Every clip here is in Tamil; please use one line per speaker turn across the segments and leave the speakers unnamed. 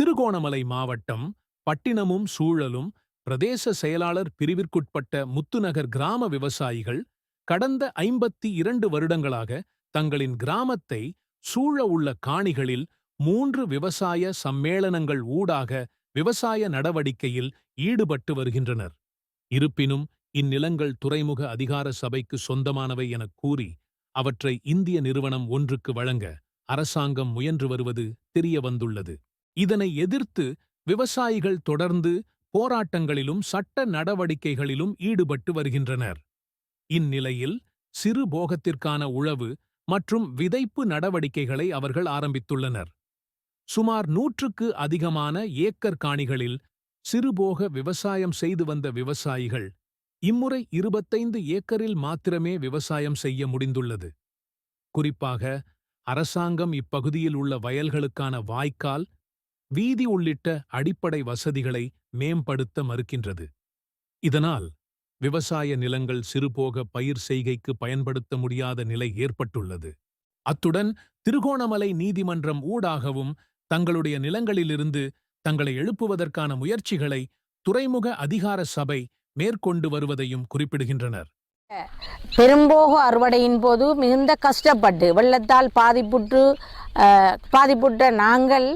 திருகோணமலை மாவட்டம் பட்டினமும் சூழலும் பிரதேச செயலாளர் பிரிவிற்குட்பட்ட முத்துநகர் கிராம விவசாயிகள் கடந்த ஐம்பத்தி இரண்டு வருடங்களாக தங்களின் கிராமத்தை சூழ உள்ள காணிகளில் மூன்று விவசாய சம்மேளனங்கள் ஊடாக விவசாய நடவடிக்கையில் ஈடுபட்டு வருகின்றனர். இருப்பினும் இந்நிலங்கள் துறைமுக அதிகார சபைக்கு சொந்தமானவை எனக் கூறி அவற்றை இந்திய நிறுவனம் ஒன்றுக்கு வழங்க அரசாங்கம் முயன்று வருவது தெரிய வந்துள்ளது இதனை எதிர்த்து விவசாயிகள் தொடர்ந்து போராட்டங்களிலும் சட்ட நடவடிக்கைகளிலும் ஈடுபட்டு வருகின்றனர். இந்நிலையில் சிறு போகத்திற்கான உழவு மற்றும் விதைப்பு நடவடிக்கைகளை அவர்கள் ஆரம்பித்துள்ளனர். சுமார் நூற்றுக்கு அதிகமான ஏக்கர் காணிகளில் சிறுபோக விவசாயம் செய்து வந்த விவசாயிகள் இம்முறை இருபத்தைந்து ஏக்கரில் மாத்திரமே விவசாயம் செய்ய முடிந்துள்ளது. குறிப்பாக அரசாங்கம் இப்பகுதியில் உள்ள வயல்களுக்கான வாய்க்கால் வீதி உள்ளிட்ட அடிப்படை வசதிகளை மேம்படுத்த மறுக்கின்றது. இதனால் விவசாய நிலங்கள் சிறுபோக பயிர் செய்கைக்கு பயன்படுத்த முடியாத நிலை ஏற்பட்டுள்ளது. அத்துடன் திருகோணமலை நீதிமன்றம் ஊடாகவும் தங்களுடைய நிலங்களிலிருந்து தங்களை எழுப்புவதற்கான முயற்சிகளை துறைமுக அதிகார சபை மேற்கொண்டு வருவதையும் குறிப்பிடுகின்றனர்.
பெரும்போக அறுவடையின் போது மிகுந்த கஷ்டப்பட்டு வெள்ளத்தால் பாதிப்புற்று பாதிப்புற்ற நாங்கள்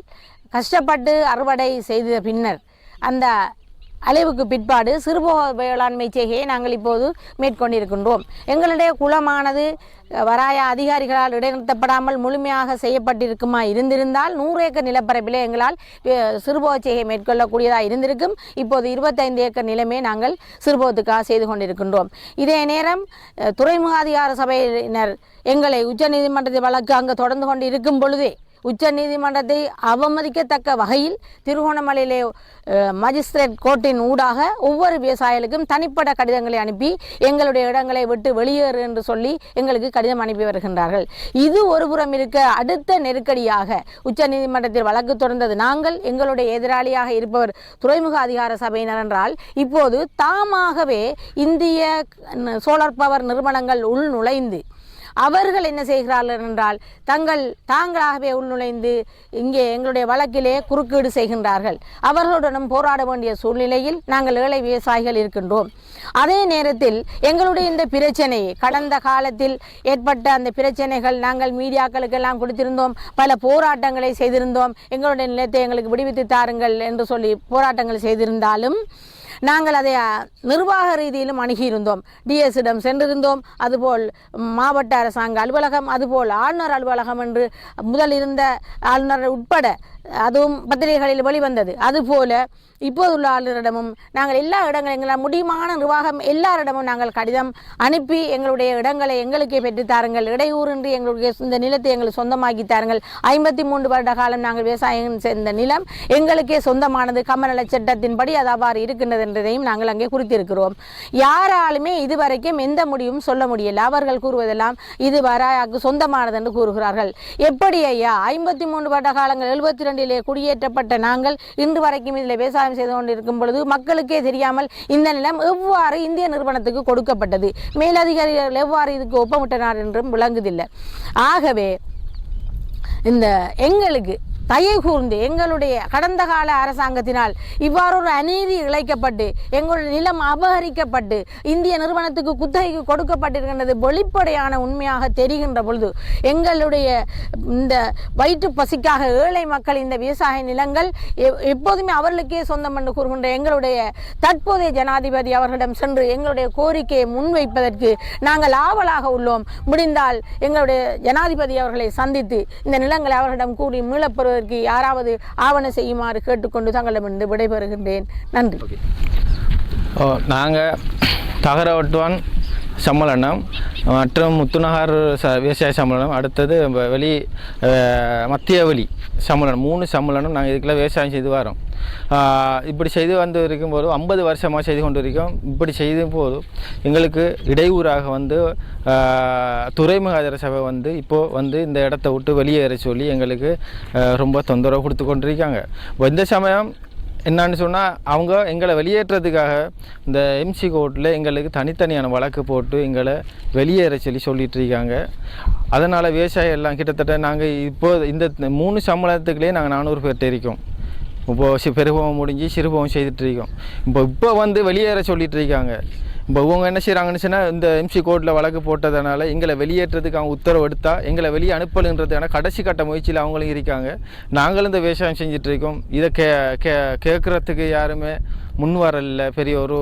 கஷ்டப்பட்டு அறுவடை செய்த பின்னர் அந்த அழிவுக்கு பிற்பாடு சிறுபோக வேளாண்மை செய்கையை நாங்கள் இப்போது மேற்கொண்டிருக்கின்றோம். எங்களுடைய குளமானது வராய அதிகாரிகளால் இடைநிறுத்தப்படாமல் முழுமையாக செய்யப்பட்டிருக்குமா இருந்திருந்தால் நூறு ஏக்கர் நிலப்பரப்பிலே எங்களால் சிறுபோக செய்கை மேற்கொள்ளக்கூடியதாக இருந்திருக்கும். இப்போது இருபத்தைந்து ஏக்கர் நிலமே நாங்கள் சிறுபோகத்துக்காக செய்து கொண்டிருக்கின்றோம். இதே நேரம் துறைமுக அதிகார சபையினர் எங்களை உச்சநீதிமன்றத்தில் வழக்கு அங்கு தொடர்ந்து கொண்டு இருக்கும் பொழுதே உச்ச நீதிமன்றத்தை அவமதிக்கத்தக்க வகையில் திருகோணமலையிலே மஜிஸ்ட்ரேட் கோர்ட்டின் ஊடாக ஒவ்வொரு விவசாயிகளுக்கும் தனிப்பட்ட கடிதங்களை அனுப்பி எங்களுடைய இடங்களை விட்டு வெளியேறு என்று சொல்லி எங்களுக்கு கடிதம் அனுப்பி வருகின்றார்கள். இது ஒரு புறம் இருக்க அடுத்த நெருக்கடியாக உச்ச நீதிமன்றத்தில் வழக்கு தொடர்ந்தது. நாங்கள் எங்களுடைய எதிராளியாக இருப்பவர் துறைமுக அதிகார சபையினர் என்றால் இப்போது தாமாகவே இந்திய சோலார் பவர் நிறுவனங்கள் உள் நுழைந்து அவர்கள் என்ன செய்கிறார்கள் என்றால் தங்கள் தாங்களாகவே உள்நுழைந்து இங்கே எங்களுடைய வழக்கிலே குறுக்கீடு செய்கின்றார்கள். அவர்களுடனும் போராட வேண்டிய சூழ்நிலையில் நாங்கள் ஏழை விவசாயிகள் இருக்கின்றோம். அதே நேரத்தில் எங்களுடைய இந்த பிரச்சனை கடந்த காலத்தில் ஏற்பட்ட அந்த பிரச்சனைகள் நாங்கள் மீடியாக்களுக்கெல்லாம் கொடுத்திருந்தோம். பல போராட்டங்களை செய்திருந்தோம். எங்களுடைய நிலத்தை எங்களுக்கு விடுவித்து தாருங்கள் என்று சொல்லி போராட்டங்கள் செய்திருந்தாலும் நாங்கள் அதை நிர்வாக ரீதியிலும் அணுகியிருந்தோம். டிஎஸ்ஸிடம் சென்றிருந்தோம். அதுபோல் மாவட்ட அரசாங்க அலுவலகம் அதுபோல் ஆளுநர் அலுவலகம் என்று முதல் இருந்த ஆளுநர் உட்பட அதுவும் பத்திரிகைகளில் வெளிவந்தது. அதுபோல இப்போதுள்ள ஆளுநரிடமும் நாங்கள் எல்லா இடங்களும் எங்களால் முடியுமான நிர்வாகம் எல்லாரிடமும் நாங்கள் கடிதம் அனுப்பி எங்களுடைய இடங்களை எங்களுக்கே பெற்றுத்தாருங்கள் இடையூறின்றி எங்களுடைய இந்த நிலத்தை எங்களுக்கு சொந்தமாக்கி தாருங்கள். ஐம்பத்தி மூன்று வருட காலம் நாங்கள் விவசாயம் செய்த நிலம் எங்களுக்கே சொந்தமானது. கமநல சட்டத்தின்படி அது அவ்வாறு இருக்கின்றது என்றதையும் நாங்கள் அங்கே குறித்திருக்கிறோம். யாராலுமே இதுவரைக்கும் எந்த முடிவும் சொல்ல முடியல. அவர்கள் கூறுவதெல்லாம் இது வராயாக்கு சொந்தமானது என்று கூறுகிறார்கள். எப்படி ஐயா? ஐம்பத்தி மூன்று வருட காலங்கள் எழுபத்தி ரெண்டிலே குடியேற்றப்பட்ட நாங்கள் இன்று வரைக்கும் இதில் விவசாயம் செய்து கொண்டிருக்கும் பொழுது மக்களுக்கே தெரியாமல் இந்த நிலம் எவ்வாறு இந்திய நிறுவனத்துக்கு கொடுக்கப்பட்டது? மேலதிகாரிகள் எவ்வாறு இதுக்கு ஒப்பமிட்டனர் என்றும் விளங்குதில்லை. ஆகவே இந்த எங்களுக்கு தயை கூர்ந்து எங்களுடைய கடந்த கால அரசாங்கத்தினால் இவ்வாறு ஒரு அநீதி இழைக்கப்பட்டு எங்களுடைய நிலம் அபகரிக்கப்பட்டு இந்திய நிறுவனத்துக்கு குத்தகைக்கு கொடுக்கப்பட்டிருக்கின்றது வெளிப்படையான உண்மையாக தெரிகின்ற பொழுது எங்களுடைய இந்த வயிற்று பசிக்காக ஏழை மக்கள் இந்த விவசாய நிலங்கள் எப்போதுமே அவர்களுக்கே சொந்தம் என்று கூறுகின்ற எங்களுடைய தற்போதைய ஜனாதிபதி அவர்களிடம் சென்று எங்களுடைய கோரிக்கையை முன்வைப்பதற்கு நாங்கள் ஆவலாக உள்ளோம். முடிந்தால் எங்களுடைய ஜனாதிபதி அவர்களை சந்தித்து இந்த நிலங்களை அவர்களிடம் கூறி செய்வதற்கு யாராவது ஆவண செய்யுமாறு கேட்டுக்கொண்டு தங்களிடமிருந்து விடைபெறுகின்றேன். நன்றி.
ஓ நாங்கள் தகரவட்டுவான் சம்மளனம் மற்றும் முத்துநகர் ச விவசாய சம்மேளனம் அடுத்தது வெளி மத்திய வெளி சம்மேளனம் மூணு சம்மளனம் நாங்கள் இதுக்கெல்லாம் விவசாயம் செய்து வரோம். இப்படி செய்து வந்து இருக்கும்போது ஐம்பது வருஷமாக செய்து கொண்டு இருக்கோம் இப்படி செய்த போது எங்களுக்கு இடையூறாக வந்து ஆஹ், துறைமுக அதிர சபை வந்து இப்போது வந்து இந்த இடத்த விட்டு வெளியேற சொல்லி எங்களுக்கு ரொம்ப தொந்தரவு கொடுத்து கொண்டிருக்காங்க. இப்ப இந்த சமயம் என்னன்னு சொன்னால் அவங்க எங்களை வெளியேற்றதுக்காக இந்த எம்சி கோர்ட்டில் எங்களுக்கு தனித்தனியான வழக்கு போட்டு எங்களை வெளியேற சொல்லி சொல்லிட்டு இருக்காங்க. அதனால் விவசாயம் எல்லாம் கிட்டத்தட்ட நாங்கள் இப்போது இந்த மூணு சம்பளத்துக்குள்ளேயே நாங்கள் நானூறு பேர்கிட்ட இருக்கோம். இப்போ பெருபவம் முடிஞ்சு சிறுபவம் செய்துட்டு இருக்கோம் இப்போ இப்போ வந்து வெளியேற சொல்லிட்டு இருக்காங்க இப்போ இவங்க என்ன செய்கிறாங்கன்னு சொன்னால் இந்த எம்சி கோர்ட்டில் வழக்கு போட்டதுனால எங்களை வெளியேற்றதுக்கு அவங்க உத்தரவு எடுத்தால் எங்களை வெளியே அனுப்பலுன்றதுக்கான கடைசி கட்ட முயற்சியில் அவங்களும் இருக்காங்க. நாங்களும் இந்த விவசாயம் செஞ்சிட்ருக்கோம் இதை கே கே கேட்குறதுக்கு யாருமே முன் வரல. பெரிய ஒரு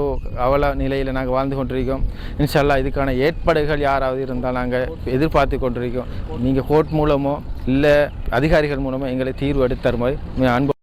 அவல நிலையில் நாங்கள் வாழ்ந்து கொண்டிருக்கோம். இன்ஷல்லா இதுக்கான ஏற்பாடுகள் யாராவது இருந்தால் நாங்கள் எதிர்பார்த்து கொண்டிருக்கோம். நீங்கள் கோர்ட் மூலமோ இல்லை அதிகாரிகள் மூலமோ எங்களை தீர்வு எடுத்து மாதிரி அன்பு